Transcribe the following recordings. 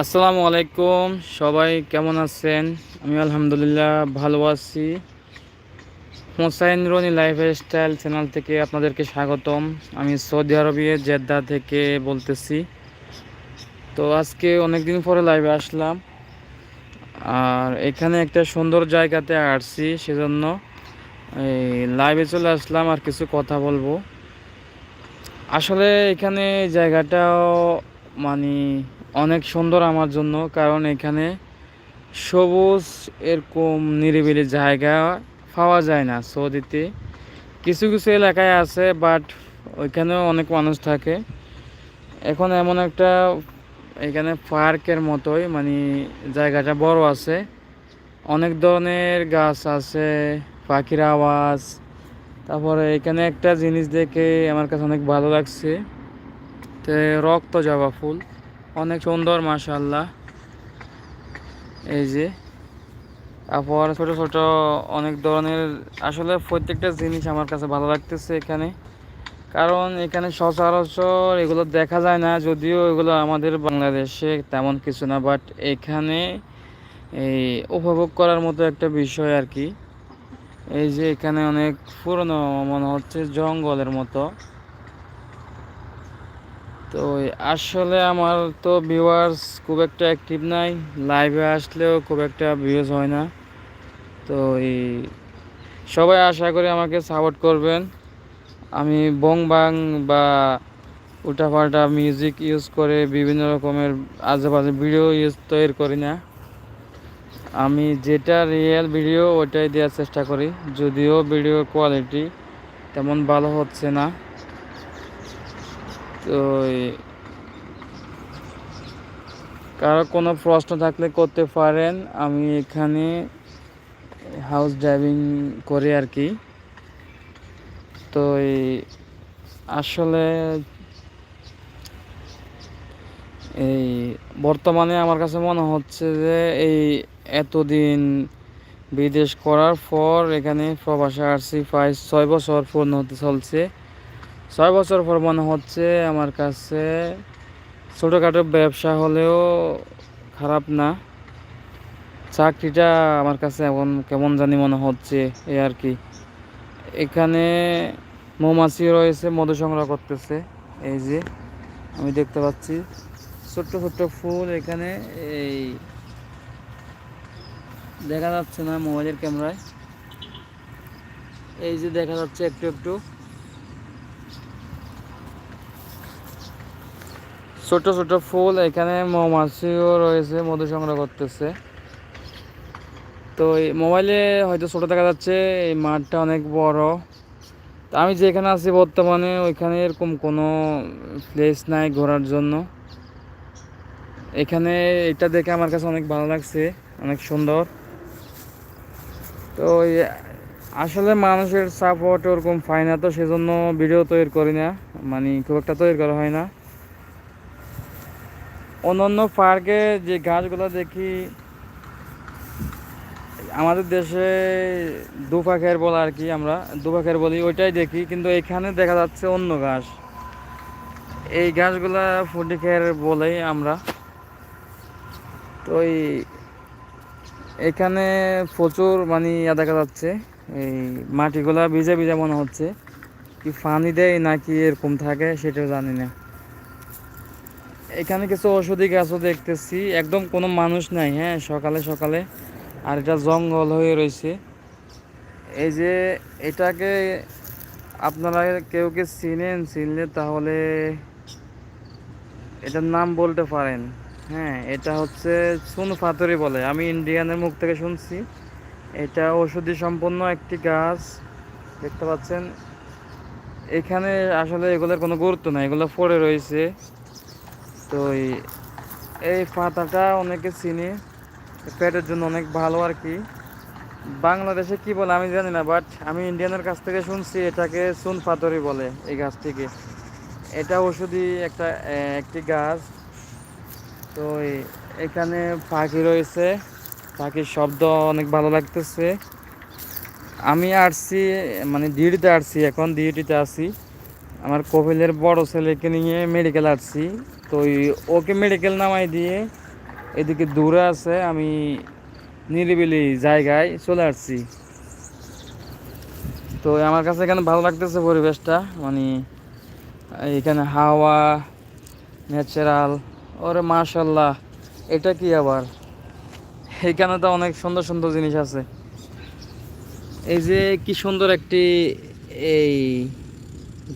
আসসালামু আলাইকুম, সবাই কেমন আছেন? আমি আলহামদুলিল্লাহ ভালো আছি। Hossain Rony lifestyle channel থেকে আপনাদেরকে স্বাগতম। আমি সৌদি আরবিয়া জেদ্দা থেকে বলতেছি। তো আজকে অনেক দিন পরে লাইভে আসলাম। আর এখানে একটা সুন্দর জায়গাতে আসছি, সেজন্য এই লাইভে চলে আসলাম, আর কিছু কথা বলব। আসলে এখানে জায়গাটাও মানে অনেক সুন্দর আমার জন্য, কারণ এখানে সবুজ এরকম নিরিবিলি জায়গা পাওয়া যায় না সৌদিতে। কিছু কিছু এলাকায় আছে বাট ওইখানেও অনেক মানুষ থাকে। এখন এমন একটা এখানে পার্কের মতোই মানে জায়গাটা বড় আছে। অনেক ধরনের গাছ আছে, পাখির আওয়াজ। তারপরে এখানে একটা জিনিস দেখে আমার কাছে অনেক ভালো লাগছে, তো রক্ত জবা ফুল। অনেক সুন্দর মাশাল্লাহ এই যে তারপর ছোট ছোট অনেক ধরনের, আসলে প্রত্যেকটা জিনিস আমার কাছে ভালো লাগতেছে এখানে। কারণ এখানে সচরাচর এগুলো দেখা যায় না, যদিও এগুলো আমাদের বাংলাদেশে তেমন কিছু না বাট এখানে এই উপভোগ করার মতো একটা বিষয় আর কি। এই যে, এখানে অনেক পুরনো, মনে হচ্ছে জঙ্গলের মতো। তো আসলে আমার তো ভিউয়ার্স খুব একটা অ্যাক্টিভ নাই। লাইভে আসলেও খুব একটা ভিউজ হয় না। তো এই সবাই আশা করি আমাকে সাপোর্ট করবেন। আমি বং বাং বা উল্টাপাল্টা মিউজিক ইউজ করে বিভিন্ন রকমের আশেপাশে ভিডিও ইউজ তৈরি করি না। আমি যেটা রিয়েল ভিডিও ওটাই দেওয়ার চেষ্টা করি। যদিও ভিডিওর কোয়ালিটি তেমন ভালো হচ্ছে না। তো কারও কোনো প্রশ্ন থাকলে করতে পারেন। আমি এখানে হাউস ড্রাইভিং করি আর কি। তো আসলে এই, বর্তমানে আমার কাছে মনে হচ্ছে যে এই এতদিন বিদেশ করার পর এখানে প্রবাসে আসছি, প্রায় ছয় বছর পূর্ণ হতে চলছে। ছয় বছর পর মনে হচ্ছে আমার কাছে ছোটোখাটো ব্যবসা হলেও খারাপ না। চাকরিটা আমার কাছে এখন কেমন জানি মনে হচ্ছে এই আর কি। এখানে মৌমাছি রয়েছে, মধু সংগ্রহ করতেছে। এই যে, আমি দেখতে পাচ্ছি ছোট্ট ছোট্ট ফুল এখানে। এই, দেখা যাচ্ছে না মোবাইলের ক্যামেরায়। এই যে দেখা যাচ্ছে একটু একটু। ছোট ছোট ফুল, এখানে মৌমাছিও রয়েছে, মধু সংগ্রহ করতেছে। তো এই মোবাইলে হয়তো ছোট দেখা যাচ্ছে, এই মাঠটা অনেক বড়। তো আমি যেখানে আছি বর্তমানে, ওইখানে এরকম কোনো প্লেস নাই ঘোরার জন্য। এখানে এটা দেখে আমার কাছে অনেক ভালো লাগছে, অনেক সুন্দর। তো আসলে মানুষের সাপোর্ট ওরকম পাই না, তো সেজন্য ভিডিও তৈরি করি না। মানে খুব একটা তৈরি করা হয় না। অন্যান্য পার্কে যে গাছগুলো দেখি, আমাদের দেশে দুপাখের বলা আর কি আমরা দুপাখের বলি, ওইটাই দেখি, কিন্তু এখানে দেখা যাচ্ছে অন্য ঘাস। এই ঘাসগুলা ফুটিখের বলেই আমরা। তো এই, এখানে প্রচুর মানে ইয়া দেখা যাচ্ছে, এই মাটিগুলা ভিজে ভিজে মনে হচ্ছে। কি পানি দেয় নাকি এরকম থাকে সেটাও জানি না। এখানে কিছু ওষুধি গাছও দেখতেছি। একদম কোনো মানুষ নাই হ্যাঁ সকালে সকালে। আর এটা জঙ্গল হয়ে রয়েছে। এই যে এটাকে আপনারা কেউ কে চিনেন? চিনলে তাহলে এটার নাম বলতে পারেন। হ্যাঁ এটা হচ্ছে সুন ফাতরি বলে। আমি ইন্ডিয়ানের মুখ থেকে শুনছি। এটা ওষুধি সম্পন্ন একটি গাছ। দেখতে পাচ্ছেন? এখানে আসলে এগুলোর কোনো গুরুত্ব নাই। এগুলো পড়ে রয়েছে। তো এই পাতাটা অনেকে চিনি, পেটের জন্য অনেক ভালো আর কি। বাংলাদেশে কি বলে আমি জানি না বাট আমি ইন্ডিয়ানের কাছ থেকে শুনছি, এটাকে সুন পাথরি বলে এই গাছটিকে এটা ওষুধি একটা একটি গাছ। তো এখানে পাখি রয়েছে, পাখির শব্দ অনেক ভালো লাগতেছে। আমি আসছি মানে ডিউটিতে আসছি এখন ডিউটিতে আছি। আমার কপিলের বড় ছেলেকে নিয়ে মেডিকেল আসছি। তো ওকে মেডিকেল নামাই দিয়ে এদিকে দূরে আছে, আমি নিরিবিলি জায়গায় চলে আসছি। তো আমার কাছে এখানে ভালো লাগতেছে পরিবেশটা মানে এখানে হাওয়া ন্যাচারাল ওরে মাশাল্লাহ এটা কি আবার? এখানে তো অনেক সুন্দর সুন্দর জিনিস আছে। এই যে কি সুন্দর একটি এই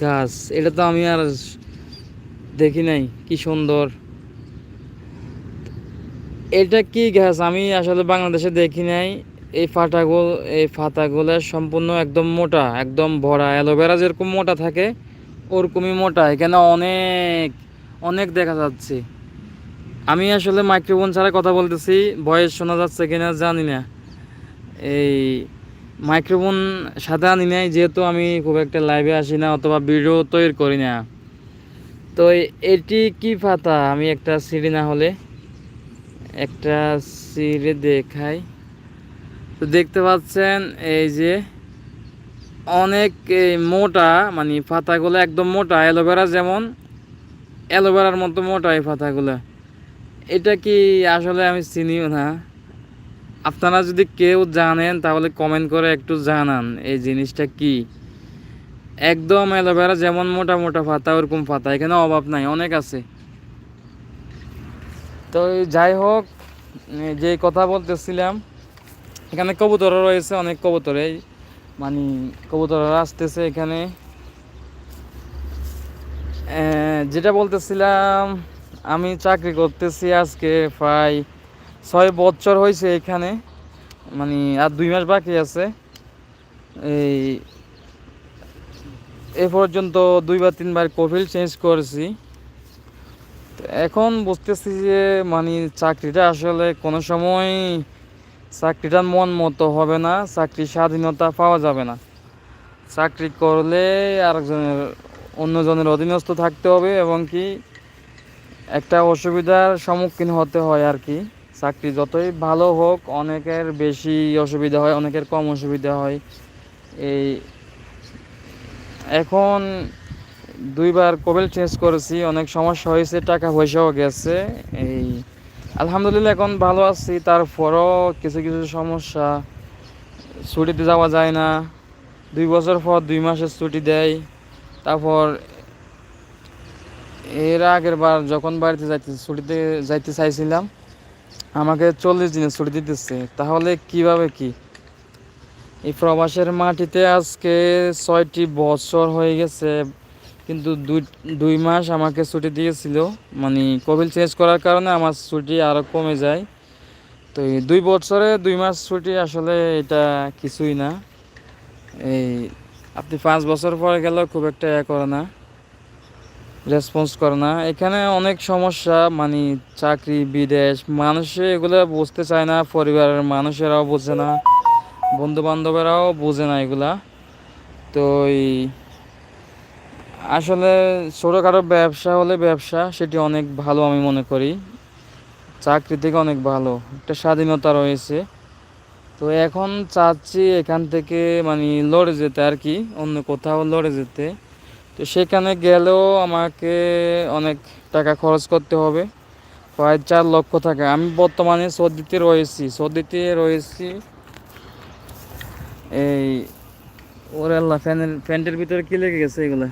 গাছ, এটা তো আমি আর দেখি নাই, কি সুন্দর। এটা কি গাছ? আমি আসলে বাংলাদেশে দেখি নাই। এই ফাটাগুলো, এই ফাতাগুলো সম্পূর্ণ একদম মোটা, একদম ভরা, অ্যালোভেরা যেরকম মোটা থাকে, ওরকমই মোটা। এখানে অনেক অনেক দেখা যাচ্ছে। আমি আসলে মাইক্রোফোন ছাড়া কথা বলতেছি ভয়েস শোনা যাচ্ছে কিনা জানি না। এই মাইক্রোফোন সাথে আনি নাই, যেহেতু আমি খুব একটা লাইভে আসি না অথবা ভিডিও তৈরি করি না। তো এটি কি পাতা? আমি একটা সিঁড়ি না হলে একটা সিঁড়ি দেখাই। তো দেখতে পাচ্ছেন এই যে অনেক মোটা মানে পাতাগুলো একদম মোটা, অ্যালোভেরা যেমন, অ্যালোভেরার মতো মোটা এই পাতাগুলো। এটা কি আসলে আমি চিনিও না। আপনারা যদি কেউ জানেন, তাহলে কমেন্ট করে একটু জানান এই জিনিসটা কি। একদম অ্যালোভেরা যেমন মোটা মোটা পাতা, ওরকম পাতা। এখানে অভাব নাই, অনেক আছে। তো যাই হোক যে কথা বলতেছিলাম, এখানে কবুতর রয়েছে, অনেক কবুতর। মানে কবুতররা আসতেছে এখানে। যেটা বলতেছিলাম, আমি চাকরি করতেছি আজকে প্রায় ছয় বছর হয়েছে এখানে। মানে আর দুই মাস বাকি আছে। এই এ পর্যন্ত দুইবার তিনবার কফিল চেঞ্জ করেছি। এখন বুঝতেছি যে মানে চাকরিটা আসলে কোনো সময় চাকরিটার মন মতো হবে না চাকরির স্বাধীনতা পাওয়া যাবে না। চাকরি করলে আরেকজনের, অন্যজনের অধীনস্থ থাকতে হবে এবং কি একটা অসুবিধার সম্মুখীন হতে হয় আর কি। চাকরি যতই ভালো হোক, অনেকের বেশি অসুবিধা হয়, অনেকের কম অসুবিধা হয়। এই এখন দুইবার কোবেল চেঞ্জ করেছি, অনেক সমস্যা হয়েছে, টাকা পয়সাও গেছে। এই আলহামদুলিল্লাহ এখন ভালো আছি, তারপরও কিছু কিছু সমস্যা। ছুটিতে যাওয়া যায় না, দুই বছর পর দুই মাসের ছুটি দেয়। তারপর এর আগের বার যখন বাড়িতে যাইতে, ছুটিতে যাইতে চাইছিলাম আমাকে চল্লিশ দিনের ছুটি দিতেছে। তাহলে কীভাবে কি? এই প্রবাসের মাটিতে আজকে ছয়টি বছর হয়ে গেছে, কিন্তু দুই দুই মাস আমাকে ছুটি দিয়েছিল। মানে কোভিড চেঞ্জ করার কারণে আমার ছুটি আরও কমে যায়। তো এই দুই বছরে দুই মাস ছুটি আসলে এটা কিছুই না। এই আপনি পাঁচ বছর পরে গেলেও খুব একটা এ করে না। রেসপন্স করে না। এখানে অনেক সমস্যা মানে চাকরি, বিদেশ, মানুষে এগুলো বুঝতে চায় না, পরিবারের মানুষেরাও বোঝে না বন্ধু বান্ধবেরাও বোঝে না এগুলা। তো এই আসলে ছোটোখাটো ব্যবসা হলে ব্যবসা, সেটি অনেক ভালো আমি মনে করি। চাকরি থেকে অনেক ভালো, একটা স্বাধীনতা রয়েছে। তো এখন চাচ্ছি এখান থেকে মানে লড়ে যেতে আর কি, অন্য কোথাও লড়ে যেতে। তো সেখানে গেলেও আমাকে অনেক টাকা খরচ করতে হবে। প্রায় চার লক্ষ টাকা। আমি বর্তমানে সৌদিতে রয়েছি। সৌদিতে রয়েছি এই ওর আল্লাহ, ফ্যানের, ফ্যানটার ভিতরে কি লেগে গেছে এগুলো?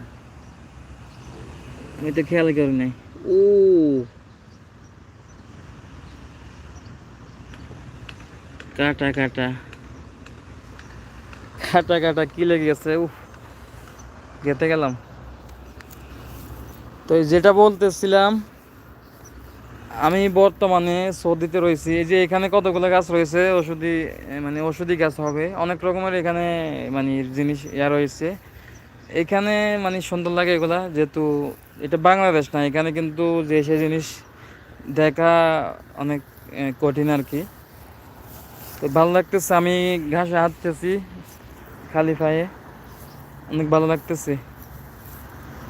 আমি তো খেয়াল করি নাই। ও! কাটা কাটা। কাটা কাটা কি লেগে গেছে? উফ গেতে গেলাম। তো যেটা বলতেছিলাম, আমি বর্তমানে সৌদিতে রয়েছি। এই যে এখানে কতগুলো গাছ রয়েছে, ওষুধি মানে ওষুধি গাছ হবে, অনেক রকমের এখানে মানে জিনিস ইয়া রয়েছে। এখানে মানে সুন্দর লাগে এগুলা, যেহেতু এটা বাংলাদেশ না, এখানে কিন্তু যে সে জিনিস দেখা অনেক কঠিন আর কি। তো ভালো লাগতেছে, আমি ঘাসে হাঁটতেছি, খালি পায়ে, অনেক ভালো লাগতেছে।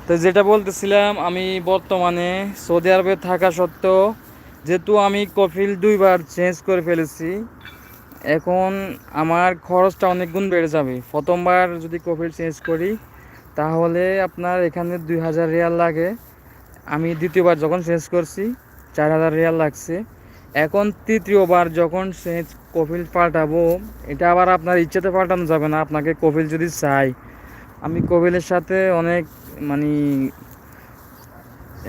তো যেটা বলতেছিলাম, আমি বর্তমানে সৌদি আরবে থাকা সত্ত্বেও যেহেতু আমি কফিল দুইবার চেঞ্জ করে ফেলেছি, এখন আমার খরচটা অনেক গুণ বেড়ে যাবে। প্রথমবার যদি কফিল চেঞ্জ করি, তাহলে আপনার এখানে দুই হাজার রিয়াল লাগে। আমি দ্বিতীয়বার যখন চেঞ্জ করছি, চার হাজার রিয়াল লাগছে। এখন তৃতীয়বার যখন সে কফিল পাল্টাবো, এটা আবার আপনার ইচ্ছাতে পাল্টানো যাবে না, আপনাকে কফিল যদি চাই। আমি কফিলের সাথে অনেক মানে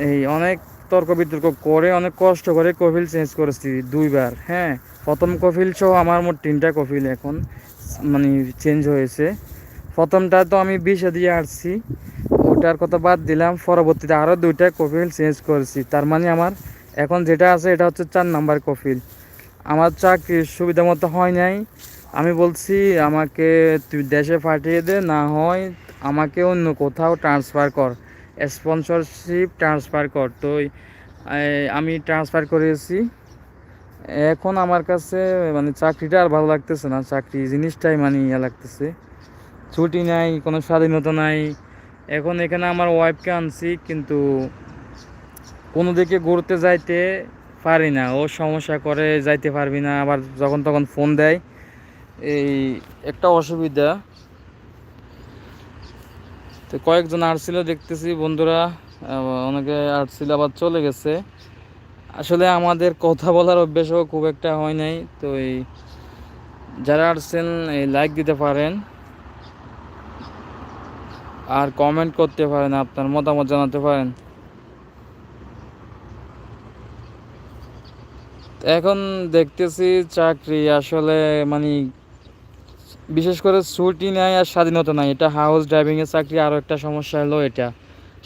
এই অনেক তর্ক বিতর্ক করে, অনেক কষ্ট করে কফিল চেঞ্জ করেছি দুইবার হ্যাঁ। প্রথম কফিল সহ আমার মোট তিনটা কফিল এখন মানে চেঞ্জ হয়েছে। প্রথমটা তো আমি বিষে দিয়ে আসছি, ওটার কথা বাদ দিলাম, পরবর্তীতে আরও দুইটা কফিল চেঞ্জ করেছি। তার মানে আমার এখন যেটা আছে, এটা হচ্ছে চার নাম্বার কফিল। আমার চাকরির সুবিধা মতো হয় নাই। আমি বলছি, আমাকে তুই দেশে পাঠিয়ে দে, না হয় আমাকে অন্য কোথাও ট্রান্সফার কর। স্পন্সরশিপ ট্রান্সফার কর। তো আমি ট্রান্সফার করেছি। এখন আমার কাছে মানে চাকরিটা আর ভালো লাগতেছে না। চাকরি জিনিসটাই মানে ইয়ে লাগতেছে। ছুটি নাই, কোনো স্বাধীনতা নাই। এখন এখানে আমার ওয়াইফকে আনছি, কিন্তু কোনো দিকে ঘুরতে যাইতে পারি না। ও সমস্যা করে, যাইতে পারবি না। আবার যখন তখন ফোন দেয়। এই একটা অসুবিধা। তো কয়েকজন আসছিল, দেখতেছি বন্ধুরা অনেকে আসছিল, আবার চলে গেছে। আসলে আমাদের কথা বলার অভ্যাসও খুব একটা হয় নাই, তো এই যারা আসছেন, এই লাইক দিতে পারেন। আর কমেন্ট করতে পারেন, আপনার মতামত জানাতে পারেন। এখন দেখতেছি চাকরি আসলে মানে বিশেষ করে ছুটি নাই আর স্বাধীনতা নাই। এটা হাউস ড্রাইভিং এর চাকরি আরও একটা সমস্যা হলো এটা।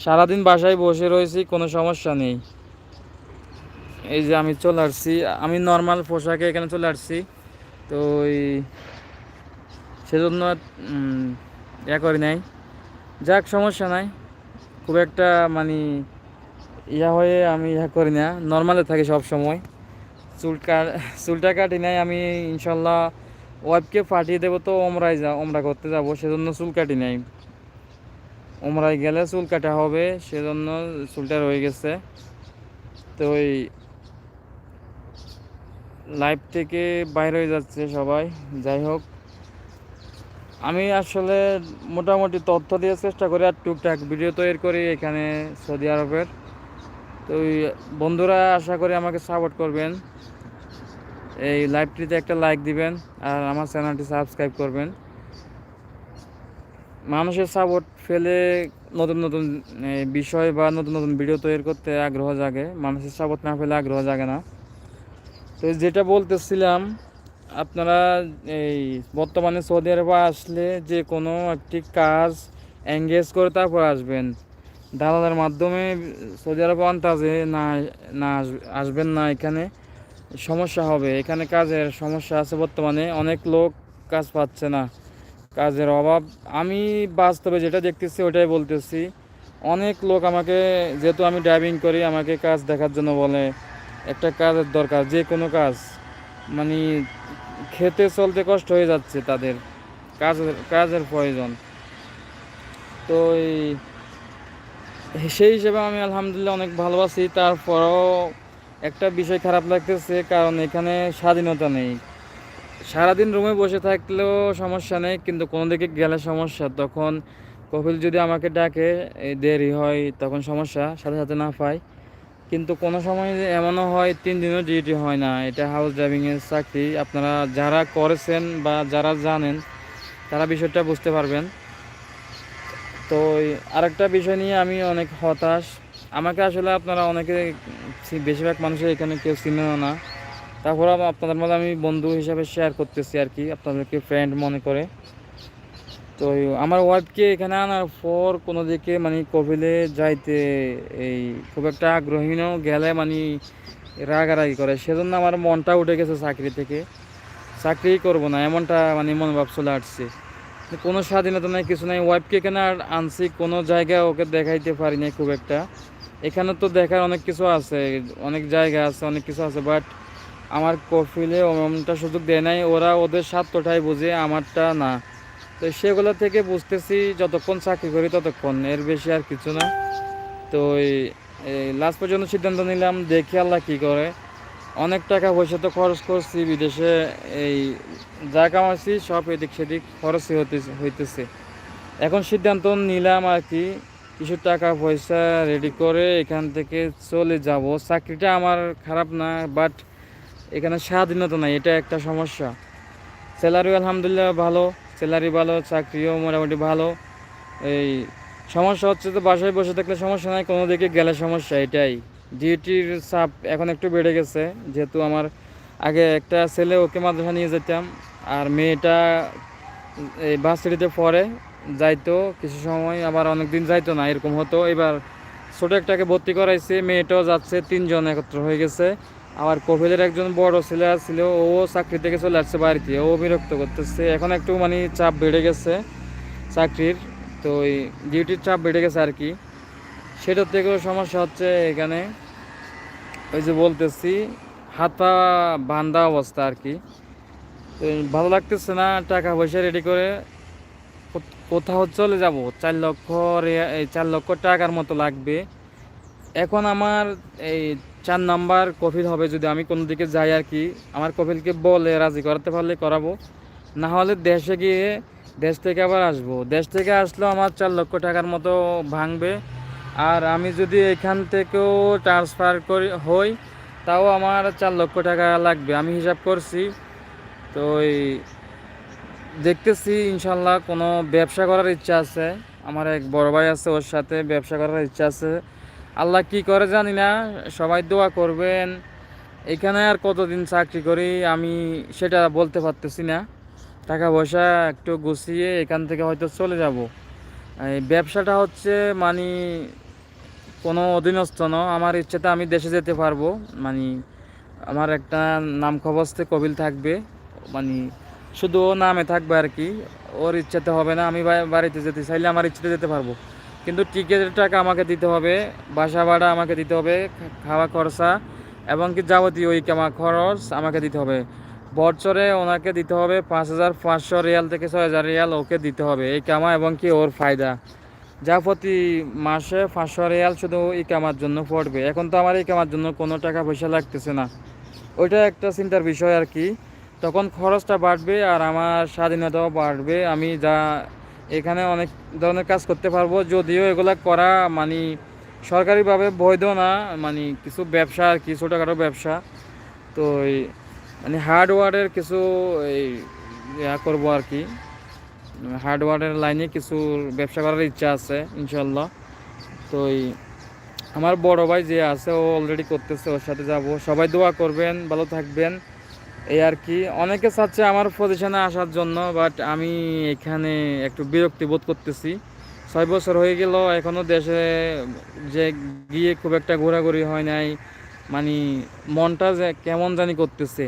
সারাদিন বাসায় বসে রয়েছি, কোনো সমস্যা নেই। এই যে আমি চলে আসছি, আমি নর্মাল পোশাকে এখানে চলে আসছি। তো ওই সেজন্য ইয়া করি নাই। যাক, সমস্যা নাই। খুব একটা মানে ইয়া হয়ে আমি ইয়া করি না। নর্মালে থাকি সব সময় চুল কাট চুলটা কাটি নাই আমি, ইনশাল্লাহ। ওয়াইফকে পাঠিয়ে দেবো তো ওমরাই যা ওমরা করতে যাব, সেজন্য চুল কাটি নাই। ওমরাই গেলে চুল কাটা হবে, সেজন্য চুলটা রয়ে গেছে। তো ওই লাইভ থেকে বাইরে হয়ে যাচ্ছে সবাই, যাই হোক। আমি আসলে মোটামুটি তথ্য দিয়ে চেষ্টা করি আর টুকটাক ভিডিও তৈরি করি এখানে সৌদি আরবের। তো বন্ধুরা আশা করি আমাকে সাপোর্ট করবেন। এই লাইভটিতে একটা লাইক দিবেন আর আমার চ্যানেলটি সাবস্ক্রাইব করবেন। মানুষের সাপোর্ট ফেলে নতুন নতুন বিষয় বা নতুন নতুন ভিডিও তৈরি করতে আগ্রহ জাগে। মানুষের সাপোর্ট না ফেলে আগ্রহ জাগে না। তো যেটা বলতেছিলাম, আপনারা এই বর্তমানে সৌদি আরবে আসলে যে কোনো একটি কাজ এঙ্গেজ করে তারপর আসবেন। দালালের মাধ্যমে সৌদি আরবে আনতাজে না না আস- আসবেন না এখানে। সমস্যা হবে। এখানে কাজের সমস্যা আছে বর্তমানে। অনেক লোক কাজ পাচ্ছে না। কাজের অভাব। আমি বাস্তবে যেটা দেখতেছি ওটাই বলতেছি। অনেক লোক আমাকে, যেহেতু আমি ড্রাইভিং করি, আমাকে কাজ দেখার জন্য বলে, একটা কাজের দরকার, যে কোনো কাজ। মানে খেতে চলতে কষ্ট হয়ে যাচ্ছে তাদের, কাজের কাজের প্রয়োজন। তো সেই হিসেবে আমি আলহামদুলিল্লাহ অনেক ভালো আছি তারপরও একটা বিষয় খারাপ লাগতেছে, কারণ এখানে স্বাধীনতা নেই। সারাদিন রুমে বসে থাকলেও সমস্যা নেই, কিন্তু কোনো দিকে গেলে সমস্যা। তখন কপিল যদি আমাকে ডাকে দেরি হয়, তখন সমস্যা, সাথে সাথে না পাই কিন্তু কোনো সময় এমনও হয়, তিন দিনও ডিউটি হয় না। এটা হাউস ড্রাইভিংয়ের চাকরি। আপনারা যারা করেছেন বা যারা জানেন, তারা বিষয়টা বুঝতে পারবেন। তো আরেকটা বিষয় নিয়ে আমি অনেক হতাশ। আমাকে আসলে আপনারা অনেকে বেশিরভাগ মানুষের এখানে কেউ চিনেও না। তারপর আপনাদের মধ্যে আমি বন্ধু হিসাবে শেয়ার করতেছি আর কি, আপনাদেরকে ফ্রেন্ড মনে করে। তো আমার ওয়াইফকে এখানে আনার পর কোনো দিকে মানে কপিলে যাইতে এই খুব একটা আগ্রহীনও গেলে মানে রাগারাগি করে। সেজন্য আমার মনটা উঠে গেছে চাকরি থেকে। চাকরিই করব না, এমনটা মানে মনোভাব চলে আসছে। কোনো স্বাধীনতা নাই, কিছু নাই। ওয়াইফকে এখানে আর আনছি, কোনো জায়গায় ওকে দেখাইতে পারি নাই খুব একটা। এখানে তো দেখার অনেক কিছু আছে, অনেক জায়গা আছে, অনেক কিছু আছে বাট আমার কফিলে ওমনটা সুযোগ দেয় নাই। ওরা ওদের স্বার্থটাই বুঝে, আমারটা না। তো সেগুলো থেকে বুঝতেছি, যতক্ষণ চাকরি করি ততক্ষণ, এর বেশি আর কিছু না। তো লাস্ট পর্যন্ত সিদ্ধান্ত নিলাম, দেখি আল্লাহ কী করে। অনেক টাকা পয়সা তো খরচ করছি, বিদেশে এই যা কামাচ্ছি সব এদিক সেদিক খরচই হতেছে, হইতেছে। এখন সিদ্ধান্ত নিলাম আর কি কিছু টাকা পয়সা রেডি করে এখান থেকে চলে যাব। চাকরিটা আমার খারাপ না বাট এখানে স্বাধীনতা নাই, এটা একটা সমস্যা। স্যালারি আলহামদুলিল্লাহ ভালো স্যালারি ভালো, চাকরিও মোটামুটি ভালো। এই সমস্যা হচ্ছে তো বাসায় বসে থাকলে সমস্যা নাই, কোনো দিকে গেলে সমস্যা, এটাই। ডিউটির চাপ এখন একটু বেড়ে গেছে, যেহেতু আমার আগে একটা ছেলে ওকে মাদ্রাসা নিয়ে যেতাম, আর মেয়েটা এই বাসিটিতে পড়ে। যাইতো, কিছু সময় আবার অনেক দিন যাইতো না, এরকম হতো। এবার ছোটো একটাকে ভর্তি করাইছে, মেয়েটাও যাচ্ছে, তিনজন একত্র হয়ে গেছে। আবার কোভিলের একজন বড় ছেলে ছিল ও চাকরি থেকে চলে আসছে বাড়িতে, ও বিরক্ত করতেছে। এখন একটু মানে চাপ বেড়ে গেছে চাকরির, তো ওই ডিউটির চাপ বেড়ে গেছে আর কি। সেটার থেকেও সমস্যা হচ্ছে এখানে। ওই যে বলতেছি, হাত বান্ধা অবস্থা আর কি। ভালো লাগতেছে না, টাকা পয়সা রেডি করে কোথাও চলে যাব, চার লক্ষ চার লক্ষ টাকার মতো লাগবে। এখন আমার এই চার নাম্বার কফিল হবে যদি আমি কোনো দিকে যাই আর কি। আমার কফিলকে বলে রাজি করাতে পারলে করাবো। না হলে দেশে গিয়ে দেশ থেকে আবার আসব। দেশ থেকে আসলেও আমার চার লক্ষ টাকার মতো ভাঙবে। আর আমি যদি এখান থেকেও ট্রান্সফার করি, হই, তাও আমার চার লক্ষ টাকা লাগবে। আমি হিসাব করছি। তো এই দেখতেছি, ইনশাল্লাহ কোনো ব্যবসা করার ইচ্ছা আছে। আমার এক বড় ভাই আছে, ওর সাথে ব্যবসা করার ইচ্ছা আছে। আল্লাহ কি করে জানি না, সবাই দোয়া করবেন। এখানে আর কতদিন চাকরি করি, আমি সেটা বলতে পারতেছি না। টাকা পয়সা একটু গুছিয়ে এখান থেকে হয়তো চলে যাব। এই ব্যবসাটা হচ্ছে মানে কোনো অধীনস্থ ন, আমার ইচ্ছাতে আমি দেশে যেতে পারব। মানে আমার একটা নাম খবস্তে কবিল থাকবে মানে শুধু ও নামে থাকবে আর কি, ওর ইচ্ছাতে হবে না, আমি বাড়িতে যেতে, চাইলে আমার ইচ্ছাতে যেতে পারব। কিন্তু টিকিটের টাকা আমাকে দিতে হবে, বাসা ভাড়া আমাকে দিতে হবে খাওয়া খরচা এবং কি যাবতীয় ওই কামা খরচ আমাকে দিতে হবে। বছরে ওনাকে দিতে হবে পাঁচ হাজার পাঁচশো রিয়াল থেকে ছয় হাজার রিয়াল ওকে দিতে হবে এই কামা এবং কি ওর ফায়দা। যা প্রতি মাসে পাঁচশো রিয়াল শুধু এই কামার জন্য পড়বে। এখন তো আমার এই কামার জন্য কোনো টাকা পয়সা লাগতেছে না। ওইটা একটা চিন্তার বিষয় আর কি। তখন খরচটা বাড়বে আর আমার স্বাধীনতাও বাড়বে। আমি যা এখানে অনেক ধরনের কাজ করতে পারব, যদিও এগুলা করা মানে সরকারিভাবে বৈধ না মানে কিছু ব্যবসা আর কি, ছোটোখাটো ব্যবসা। তো এই মানে হার্ডওয়ারের কিছু এই ইয়া করব আর কি। হার্ডওয়ারের লাইনে কিছু ব্যবসা করার ইচ্ছা আছে ইনশাল্লাহ তো এই আমার বড় ভাই যে আছে, ও অলরেডি করতেছে, ওর সাথে যাব। সবাই দোয়া করবেন, ভালো থাকবেন। এই আর কি। অনেকে চাচ্ছে আমার পজিশনে আসার জন্য বাট আমি এখানে একটু বিরক্তি বোধ করতেছি। ছয় বছর হয়ে গেল এখনও দেশে যে গিয়ে খুব একটা ঘোরাঘুরি হয় নাই। মানে মনটা যে কেমন জানি করতেছে।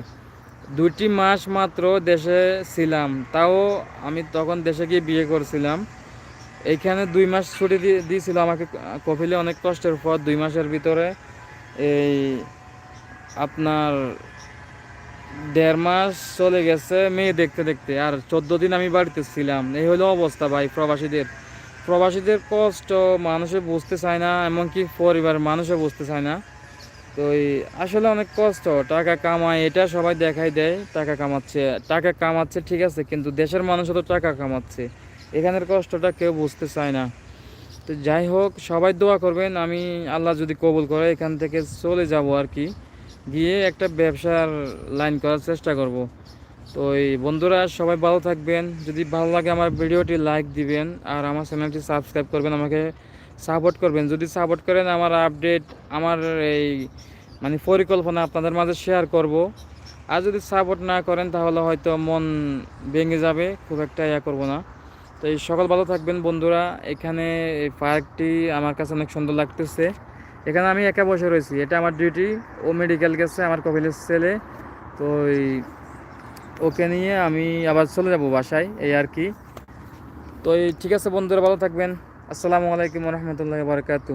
দুইটি মাস মাত্র দেশে ছিলাম, তাও আমি তখন দেশে গিয়ে বিয়ে করছিলাম। এইখানে দুই মাস ছুটি দিয়ে দিয়েছিল আমাকে কপিলে অনেক কষ্টের পর, দুই মাসের ভিতরে এই আপনার দেড় মাস চলে গেছে মেয়ে দেখতে দেখতে, আর চোদ্দ দিন আমি বাড়িতে ছিলাম। এই হলো অবস্থা ভাই প্রবাসীদের। প্রবাসীদের কষ্ট, মানুষে বুঝতে চায় না, এমনকি পরিবার মানুষও বুঝতে চায় না। তো আসলে অনেক কষ্ট, টাকা কামায়, এটা সবাই দেখাই দেয়, টাকা কামাচ্ছে। টাকা কামাচ্ছে ঠিক আছে, কিন্তু দেশের মানুষও তো টাকা কামাচ্ছে। এখানের কষ্টটা কেউ বুঝতে চায় না। তো যাই হোক, সবাই দোয়া করবেন, আমি আল্লাহ যদি কবুল করে এখান থেকে চলে যাব আর কি। গিয়ে একটা ব্যবসার লাইন করার চেষ্টা করব। তো এই বন্ধুরা, সবাই ভালো থাকবেন। যদি ভালো লাগে আমার ভিডিওটি লাইক দিবেন আর আমার চ্যানেলটি সাবস্ক্রাইব করবেন, আমাকে সাপোর্ট করবেন। যদি সাপোর্ট করেন, আমার আপডেট আমার এই মানে পরিকল্পনা আপনাদের মাঝে শেয়ার করব। আর যদি সাপোর্ট না করেন, তাহলে হয়তো মন ভেঙে যাবে, খুব একটা ইয়া করব না। তো এই সকল ভালো থাকবেন বন্ধুরা। এখানে এই পার্কটি আমার কাছে অনেক সুন্দর লাগতেছে। এখানে আমি একা বসে রয়েছি। এটা আমার ডিউটি ও মেডিকেল গেছে, আমার কপিলের ছেলে। তো ওই ওকে নিয়ে আমি আবার চলে যাব বাসায়, এই আর কি। তো ঠিক আছে বন্ধুরা, ভালো থাকবেন। আসসালামু আলাইকুম রহমতুল্লাহ বারকাতু